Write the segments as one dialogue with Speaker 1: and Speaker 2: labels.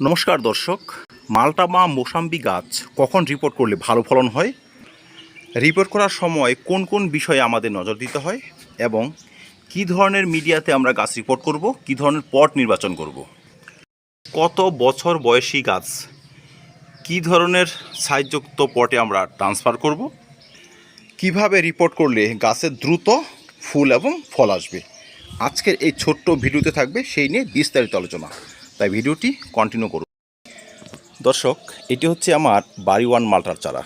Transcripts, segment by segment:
Speaker 1: নমস্কার দর্শক। মালটা বা মোসাম্বি গাছ কখন রিপোর্ট করলে ভালো ফলন হয়? রিপোর্ট করার সময় কোন কোন বিষয়ে আমাদের নজর দিতে হয় এবং কি ধরনের মিডিয়াতে আমরা গাছ রিপোর্ট করব, কি ধরনের পট নির্বাচন করব? কত বছর বয়সী গাছ? কি ধরনের সাইজযুক্ত পটে আমরা ট্রান্সফার করব? কীভাবে রিপোর্ট করলে গাছে দ্রুত ফুল এবং ফল আসবে? আজকের এই ছোট্ট ভিডিওতে থাকবে, সেই নিয়ে বিস্তারিত আলোচনা। তাই ভিডিওটি কন্টিনিউ করুন। দর্শক, এটি হচ্ছে আমার বাড়ি ওয়ান মালটার চারা।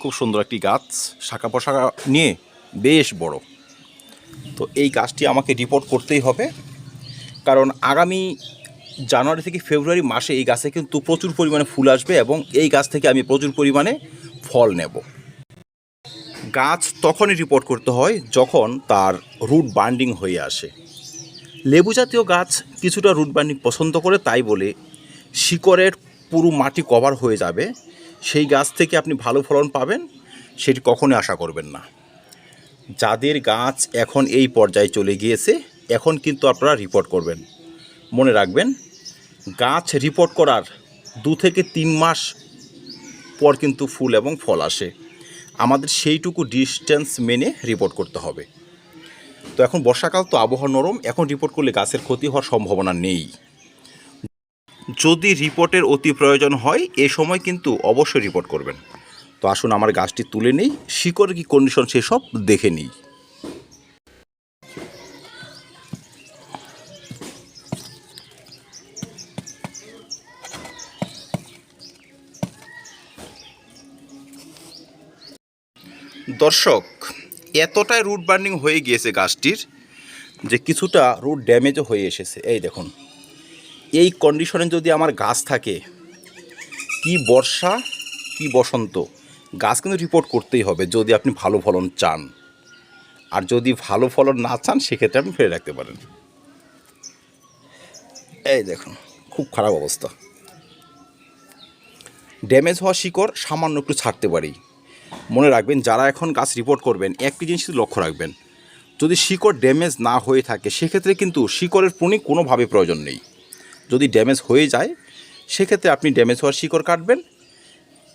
Speaker 1: খুব সুন্দর একটি গাছ, শাখা পোশাখা নিয়ে বেশ বড়। তো এই গাছটি আমাকে রিপোর্ট করতেই হবে। কারণ আগামী জানুয়ারি থেকে ফেব্রুয়ারি মাসে এই গাছে কিন্তু প্রচুর পরিমাণে ফুল আসবে এবং এই গাছ থেকে আমি প্রচুর পরিমাণে ফল নেব। গাছ তখনই রিপোর্ট করতে হয় যখন তার রুট বান্ডিং হয়ে আসে। লেবু জাতীয় গাছ কিছুটা রুট বান্ডিং পছন্দ করে তাই বলে শিকড়ের পুরো মাটি কভার হয়ে যাবে। সেই গাছ থেকে আপনি ভালো ফলন পাবেন, সেটি কখনোই আশা করবেন না। যাদের গাছ এখন এই পর্যায়ে চলে গিয়েছে, এখন কিন্তু আপনারা রিপোর্ট করবেন। মনে রাখবেন, গাছ রিপোর্ট করার দু থেকে তিন মাস পর কিন্তু ফুল এবং ফল আসে। আমাদের সেইটুকু ডিস্টেন্স মেনে রিপোর্ট করতে হবে। তো এখন বর্ষাকাল তো আবহাওয়া নরম, এখন রিপোর্ট করলে গাছের ক্ষতি হওয়ার সম্ভাবনা নেই। যদি রিপোর্টের অতি প্রয়োজন হয়, এ সময় কিন্তু অবশ্যই রিপোর্ট করবেন। তো আসুন আমার গাছটি তুলে নেই, শিকড়ের কি কন্ডিশন সেসব দেখে নিই। দর্শক এতটাই রুট বার্নিং হয়ে গিয়েছে গাছটির যে কিছুটা রুট ড্যামেজও হয়ে এসেছে। এই দেখুন, এই কন্ডিশনে যদি আমার গাছ থাকে, কি বর্ষা, কি বসন্ত, গাছ কিন্তু রিপোর্ট করতেই হবে যদি আপনি ভালো ফলন চান। আর যদি ভালো ফলন না চান, সেক্ষেত্রে আপনি ফেলে রাখতে পারেন। এই দেখুন, খুব খারাপ অবস্থা। ড্যামেজ হওয়া শিকড় সামান্য একটু ছাড়তে পারি। মনে রাখবেন, যারা এখন গাছ রিপোর্ট করবেন, একটি জিনিস লক্ষ্য রাখবেন। যদি শিকড় ড্যামেজ না হয়ে থাকে, সেক্ষেত্রে কিন্তু শিকড়ের পুনি কোনোভাবে প্রয়োজন নেই। যদি ড্যামেজ হয়ে যায়, সেক্ষেত্রে আপনি ড্যামেজ হওয়ার শিকড় কাটবেন,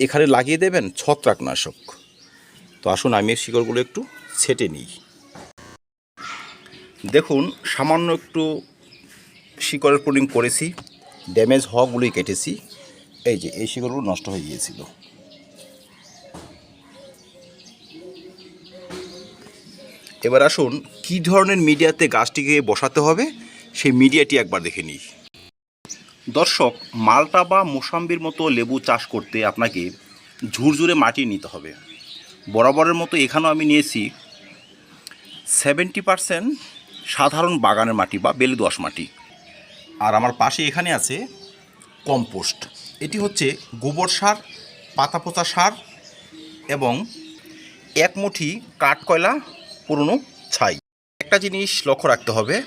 Speaker 1: এখানে লাগিয়ে দেবেন ছত্রাকনাশক। তো আসুন, আমি এই শিকড়গুলো একটু ছেটে নিই। দেখুন, সামান্য একটু শিকড়ের পুলিং করেছি ড্যামেজ হওয়াগুলোই কেটেছি। এই যে, এই শিকড়গুলো নষ্ট হয়ে গিয়েছিল। এবার আসুন, কী ধরনের মিডিয়াতে গাছটিকে বসাতে হবে? সেই মিডিয়াটি একবার দেখে নিই। দর্শক, মালটা বা মোসাম্বির মতো লেবু চাষ করতে আপনাকে ঝুরঝুরে মাটি নিতে হবে। বরাবরের মতো এখানেও আমি নিয়েছি সেভেন্টি পারসেন্ট সাধারণ বাগানের মাটি বা বেলে দোয়াশ মাটি। আর আমার পাশে এখানে আছে কম্পোস্ট। এটি হচ্ছে গোবর সার পাতা পচা সার এবং এক মুঠি কাঠকয়লা পুরনো ছাই। একটা জিনিস লক্ষ্য রাখতে হবে,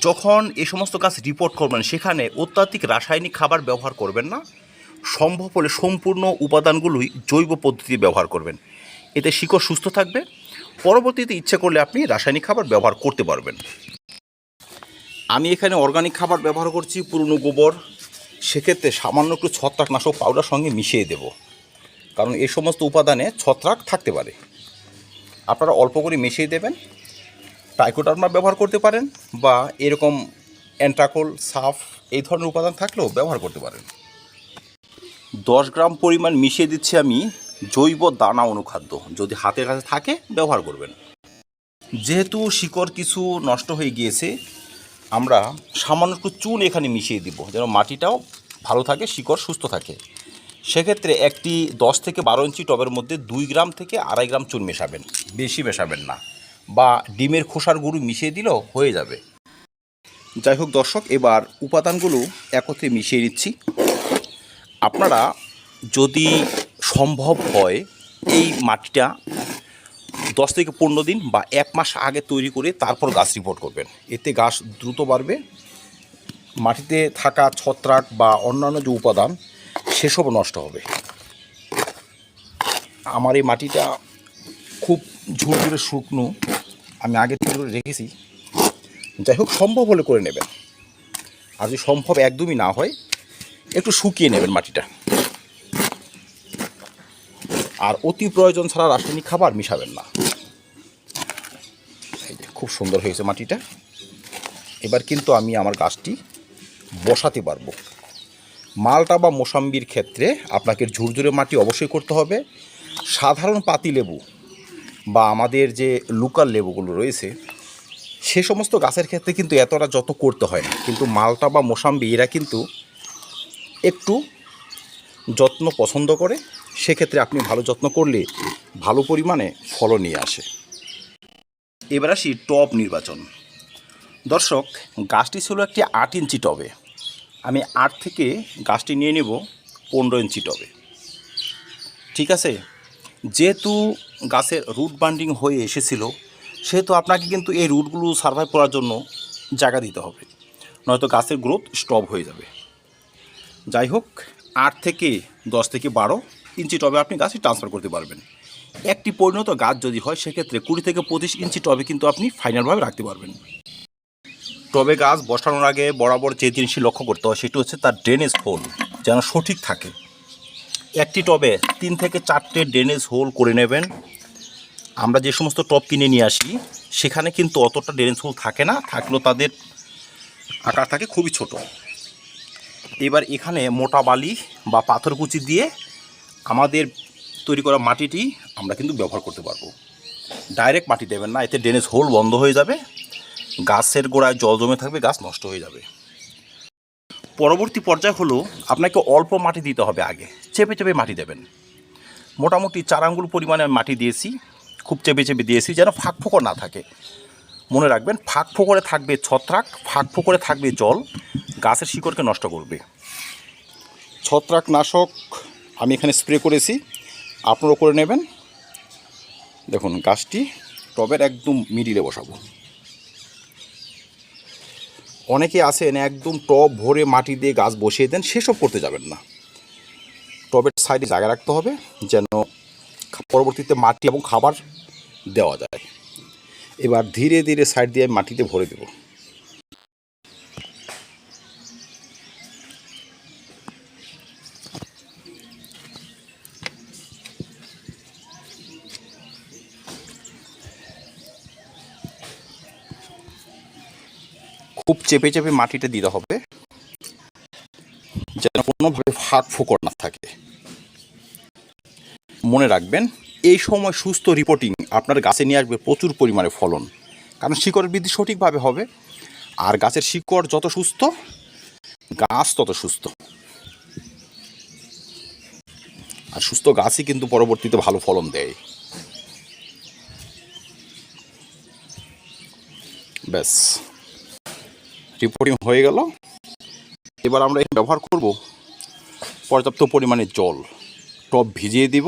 Speaker 1: যখন এই সমস্ত গাছ রিপোর্ট করবেন, সেখানে অত্যাধিক রাসায়নিক খাবার ব্যবহার করবেন না। সম্ভব হলে সম্পূর্ণ উপাদানগুলোই জৈব পদ্ধতি ব্যবহার করবেন। এতে শিকড় সুস্থ থাকবে। পরবর্তীতে ইচ্ছে করলে আপনি রাসায়নিক খাবার ব্যবহার করতে পারবেন। আমি এখানে অর্গানিক খাবার ব্যবহার করছি, পুরনো গোবর। সেক্ষেত্রে সামান্য একটু ছত্রাকনাশক পাউডার সঙ্গে মিশিয়ে দেব। কারণ এই সমস্ত উপাদানে ছত্রাক থাকতে পারে। আপনারা অল্প করে মিশিয়ে দেবেন। টাইকোটার্মা ব্যবহার করতে পারেন বা এরকম অ্যান্ট্রাকোল সাফ এই ধরনের উপাদান থাকলেও ব্যবহার করতে পারেন। দশ গ্রাম পরিমাণ মিশিয়ে দিচ্ছি আমি জৈব দানা অনুখাদ্য। যদি হাতের কাছে থাকে, ব্যবহার করবেন। যেহেতু শিকড় কিছু নষ্ট হয়ে গিয়েছে, আমরা সামান্য একটু চুন এখানে মিশিয়ে দিব, যেন মাটিটাও ভালো থাকে, শিকড় সুস্থ থাকে। সেক্ষেত্রে একটি দশ থেকে বারো ইঞ্চি টবের মধ্যে দুই গ্রাম থেকে আড়াই গ্রাম চুন মেশাবেন। বেশি মেশাবেন না। বা ডিমের খোসার গুঁড়ো মিশিয়ে দিলেও হয়ে যাবে। যাই হোক দর্শক, এবার উপাদানগুলো একত্রে মিশিয়ে নিচ্ছি। আপনারা যদি সম্ভব হয় এই মাটিটা দশ থেকে পনেরো দিন বা এক মাস আগে তৈরি করে তারপর গাছ রিপোর্ট করবেন। এতে গাছ দ্রুত বাড়বে। মাটিতে থাকা ছত্রাক বা অন্যান্য যে উপাদান সেসব নষ্ট হবে। আমার এই মাটিটা খুব ঝুরঝুরে শুকনো, আমি আগে থেকে রেখেছি। যাই হোক, সম্ভব হলে করে নেবেন। আর যদি সম্ভব একদমই না হয়, একটু শুকিয়ে নেবেন মাটিটা। আর অতি প্রয়োজন ছাড়া রাসায়নিক খাবার মিশাবেন না। খুব সুন্দর হয়েছে মাটিটা। এবার কিন্তু আমি আমার গাছটি বসাতে পারব। মালটা বা মোসাম্বির ক্ষেত্রে আপনাকে ঝুরঝুরে মাটি অবশ্যই করতে হবে। সাধারণ পাতি লেবু বা আমাদের যে লোকাল লেবুগুলো রয়েছে, সে সমস্ত গাছের ক্ষেত্রে কিন্তু এতটা যত করতে হয় না। কিন্তু মালটা বা মোসাম্বি এরা কিন্তু একটু যত্ন পছন্দ করে, সেক্ষেত্রে আপনি ভালো যত্ন করলে ভালো পরিমাণে ফলন নিয়ে আসে। এবার আসি টব নির্বাচন। দর্শক, গাছটি ছিল একটি আট ইঞ্চি টবে। আমি আট থেকে গাছটি নিয়ে নেব পনেরো ইঞ্চি টবে। ঠিক আছে? যেহেতু গাছের রুট বান্ডিং হয়ে এসেছিল, সেহেতু আপনাকে কিন্তু এই রুটগুলো সার্ভাইভ করার জন্য জায়গা দিতে হবে। নয়তো গাছের গ্রোথ স্টপ হয়ে যাবে। যাই হোক, আট থেকে দশ থেকে বারো ইঞ্চি টবে আপনি গাছটি ট্রান্সফার করতে পারবেন। একটি পরিণত গাছ যদি হয়, সেক্ষেত্রে কুড়ি থেকে পঁচিশ ইঞ্চি টবে কিন্তু আপনি ফাইনালভাবে রাখতে পারবেন। টবে গাছ বসানোর আগে বরাবর যে জিনিসটি লক্ষ্য করতে হয়, সেটি হচ্ছে তার ড্রেনেজ হোল যেন সঠিক থাকে। একটি টবে তিন থেকে চারটে ড্রেনেজ হোল করে নেবেন। আমরা যে সমস্ত টব কিনে নিয়ে আসি, সেখানে কিন্তু অতটা ড্রেনেজ হোল থাকে না, থাকলেও তাদের আকার থাকে খুবই ছোট। এবার এখানে মোটা বালি বা পাথরকুচি দিয়ে আমাদের তৈরি করা মাটিটি আমরা কিন্তু ব্যবহার করতে পারব। ডাইরেক্ট মাটি দেবেন না, এতে ড্রেনেজ হোল বন্ধ হয়ে যাবে। গাছের গোড়ায় জল জমে থাকবে, গাছ নষ্ট হয়ে যাবে। পরবর্তী পর্যায় হলো আপনাকে অল্প মাটি দিতে হবে আগে, চেপে চেপে মাটি দেবেন। মোটামুটি চার আঙ্গুল পরিমাণে আমি মাটি দিয়েছি, খুব চেপে চেপে দিয়েছি যেন ফাঁক ফোকর না থাকে। মনে রাখবেন, ফাঁক ফোকরে থাকবে ছত্রাক, ফাঁক ফোকরে থাকবে জল, গাছের শিকড়কে নষ্ট করবে। ছত্রাক নাশক আমি এখানে স্প্রে করেছি, আপনারাও করে নেবেন। দেখুন, গাছটি টবের একদম মিডিলে বসাবো। অনেকে আছেন একদম টব ভরে মাটি দিয়ে গাছ বসিয়ে দেন, সেসব করতে যাবেন না। টবের সাইডে জায়গা রাখতে হবে যেন পরবর্তীতে মাটি এবং খাবার দেওয়া যায়। এবার ধীরে ধীরে সাইড দিয়ে আমি মাটিতে ভরে দেব। খুব চেপে চেপে মাটিতে দিতে হবে, যেন কোনোভাবে ফাঁক ফোকর না থাকে। মনে রাখবেন, এই সময় সুস্থ রিপোর্টিং আপনার গাছে নিয়ে আসবে প্রচুর পরিমাণে ফলন, কারণ শিকড়ের বৃদ্ধি সঠিকভাবে হবে। আর গাছের শিকড় যত সুস্থ, গাছ তত সুস্থ। আর সুস্থ গাছই কিন্তু পরবর্তীতে ভালো ফলন দেয়। ব্যাস। রিপোর্টিং হয়ে গেল। এবার আমরা ব্যবহার করব পর্যাপ্ত পরিমাণে জল। টব ভিজিয়ে দিব।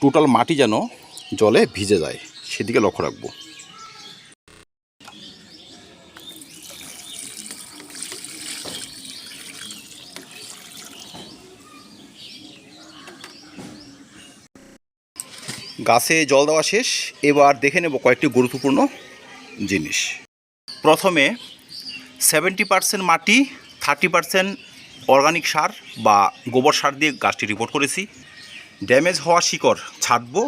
Speaker 1: টোটাল মাটি যেন জলে ভিজে যায়, সেদিকে লক্ষ্য রাখব। গাছে জল দেওয়া শেষ। এবার দেখে নেব কয়েকটি গুরুত্বপূর্ণ জিনিস। প্রথমে সেভেন্টি পার্সেন্ট মাটি থার্টি পার্সেন্ট অর্গানিক সার বা গোবর সার দিয়ে গাছটি রিপোর্ট করেছি। ড্যামেজ হওয়া শিকড় ছাঁটবো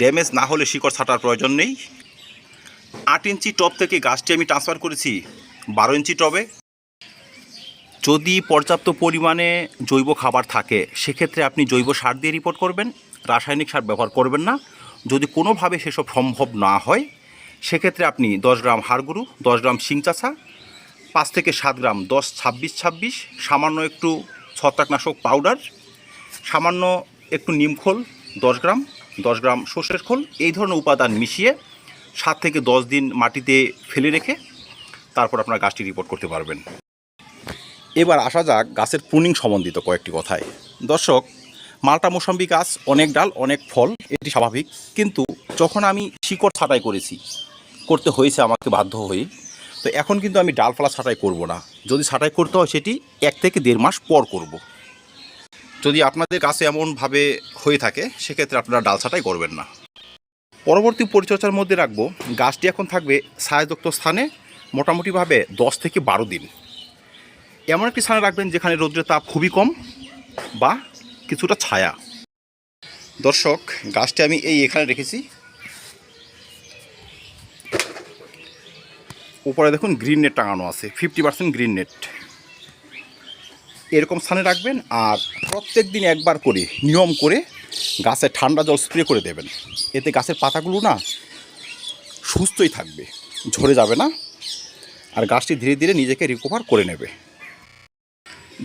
Speaker 1: ড্যামেজ না হলে শিকড় ছাটার প্রয়োজন নেই। আট ইঞ্চি টব থেকে গাছটি আমি ট্রান্সফার করেছি বারো ইঞ্চি টবে। যদি পর্যাপ্ত পরিমাণে জৈব খাবার থাকে, সেক্ষেত্রে আপনি জৈব সার দিয়ে রিপোর্ট করবেন। রাসায়নিক সার ব্যবহার করবেন না। যদি কোনোভাবে সেসব সম্ভব না হয় সেক্ষেত্রে আপনি দশ গ্রাম হাড়গুরু, দশ গ্রাম শিংচাষা পাঁচ থেকে সাত গ্রাম দশ ছাব্বিশ ছাব্বিশ, সামান্য একটু ছত্রাকনাশক পাউডার, সামান্য একটু নিমখোল দশ গ্রাম দশ গ্রাম সর্ষের খোল, এই ধরনের উপাদান মিশিয়ে সাত থেকে দশ দিন মাটিতে ফেলে রেখে তারপর আপনার গাছটি রিপোর্ট করতে পারবেন। এবার আসা যাক গাছের প্রুনিং সম্বন্ধিত কয়েকটি কথায়। দর্শক, মালটা মৌসম্বি গাছ, অনেক ডাল, অনেক ফল, এটি স্বাভাবিক। কিন্তু যখন আমি শিকড় ছাঁটাই করেছি করতে হয়েছে, আমাকে বাধ্য হয়ে তো এখন কিন্তু আমি ডালপালা ছাঁটাই করব না। যদি ছাঁটাই করতে হয় সেটি এক থেকে দেড় মাস পর করব। যদি আপনাদের কাছে এমনভাবে হয়ে থাকে, সেক্ষেত্রে আপনারা ডাল ছাঁটাই করবেন না। পরবর্তী পরিচর্যার মধ্যে রাখব, গাছটি এখন থাকবে ছায়াযুক্ত স্থানে, মোটামুটিভাবে দশ থেকে বারো দিন। এমন একটি স্থানে রাখবেন যেখানে রৌদ্রের তাপ খুবই কম বা কিছুটা ছায়া। দর্শক, গাছটি আমি এই এখানে রেখেছি। উপরে দেখুন গ্রিন নেট টাঙানো আছে ফিফটি পার্সেন্ট গ্রিন নেট এরকম স্থানে রাখবেন আর প্রত্যেক দিন একবার করে, নিয়ম করে গাছে ঠান্ডা জল স্প্রে করে দেবেন। এতে গাছের পাতাগুলো না সুস্থই থাকবে, ঝরে যাবে না, আর গাছটি ধীরে ধীরে নিজেকে রিকভার করে নেবে।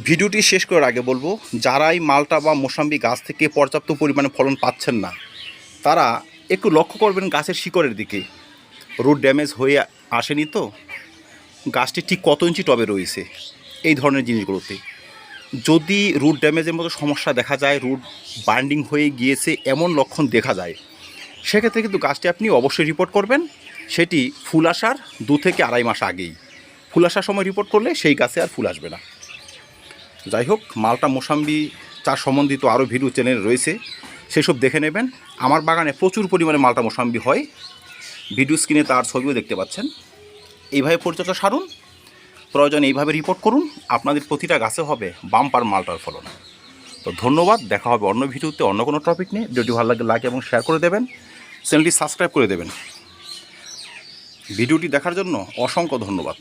Speaker 1: ভিডিওটি শেষ করার আগে বলব, যারাই মালটা বা মোসাম্বি গাছ থেকে পর্যাপ্ত পরিমাণে ফলন পাচ্ছেন না, তারা একটু লক্ষ্য করবেন গাছের শিকড়ের দিকে। রুট ড্যামেজ হয়ে আসেনি তো? গাছটি ঠিক কত ইঞ্চি টবে রয়েছে? এই ধরনের জিনিসগুলোতে। যদি রুট ড্যামেজের মতো সমস্যা দেখা যায় রুট বান্ডিং হয়ে গিয়েছে এমন লক্ষণ দেখা যায়, সেক্ষেত্রে কিন্তু গাছটি আপনি অবশ্যই রিপোর্ট করবেন। সেটি ফুল আসার দু থেকে আড়াই মাস আগেই। ফুল আসার সময় রিপোর্ট করলে সেই গাছে আর ফুল আসবে না। যাই হোক, মালটা মোসাম্বি চাষ সম্বন্ধিত আরও ভিডিও চ্যানেল রয়েছে। সেসব দেখে নেবেন। আমার বাগানে প্রচুর পরিমাণে মালটা মোসাম্বি হয়। ভিডিও স্ক্রিনে তার ছবিও দেখতে পাচ্ছেন। এইভাবে পরিচর্যা সারুন। প্রয়োজন এইভাবে রিপোর্ট করুন। আপনাদের প্রতিটা গাছে হবে বাম্পার মালটার ফলন। তো ধন্যবাদ। দেখা হবে অন্য ভিডিওতে অন্য কোনো টপিক নিয়ে। ভিডিওটি ভালো লাগে লাইক এবং শেয়ার করে দেবেন। চ্যানেলটি সাবস্ক্রাইব করে দেবেন। ভিডিওটি দেখার জন্য অসংখ্য ধন্যবাদ।